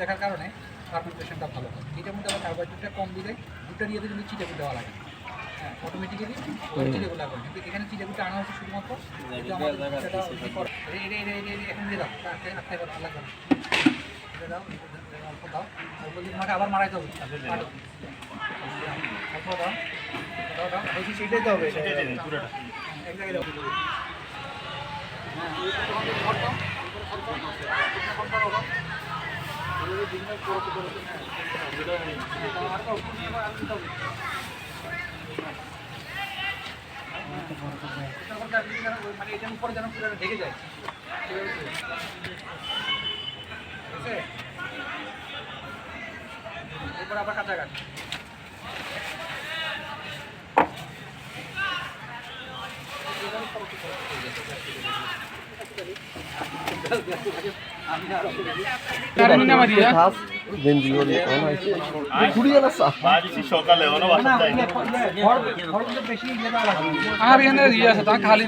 দেখার কারণে ফার্মেন্টেশনটা ভালো হয়। এটার মধ্যে আবার কার্বোহাইড্রেটটা কম দিলে দুটার ইয়েতে কিন্তু চিটাগুলো দেওয়া লাগে। হ্যাঁ অটোমেটিক্যালি চিটাগুলো লাগবে কিন্তু এখানে চিটাগুলো আনা হচ্ছে শুধুমাত্র এখন দিয়ে দাও। এবার ভালো লাগবে দাও অল্প দাও। অল্প দিয়ে তোমাকে আবার মারাইতে হবে। অল্প দাও দাও দাও বলছি সেটাই তো হবে এক জায়গায় দাও মানে এটার উপরে যেন পুরো ঢেকে যায় এরপর আবার কাঁচা বাড়িছি আর এখানে ইয়ে আছে তাহলে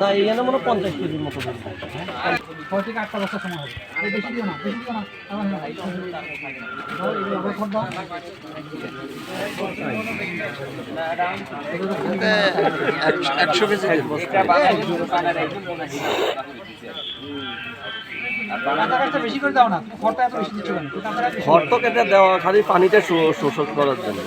না এখানে মনে পঞ্চাশ কেজির মতো। ছয় থেকে এগুলো আবার খড় তো কেটে দেওয়া খালি পানিটা শো- শোষক করার জন্য।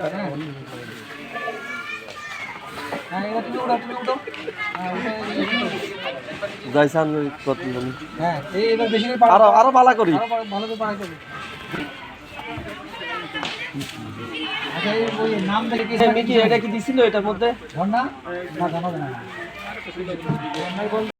আছে দাও। হ্যাঁ। হ্যাঁ, এবার বেশি করে আরও আরও করি ভালো- করে পাড়া। আচ্ছা, এই ওই নাম দেখে কি মিকি এটা কি দিছিল এটার মধ্যে ঝর্ণা না ঝর্ণা না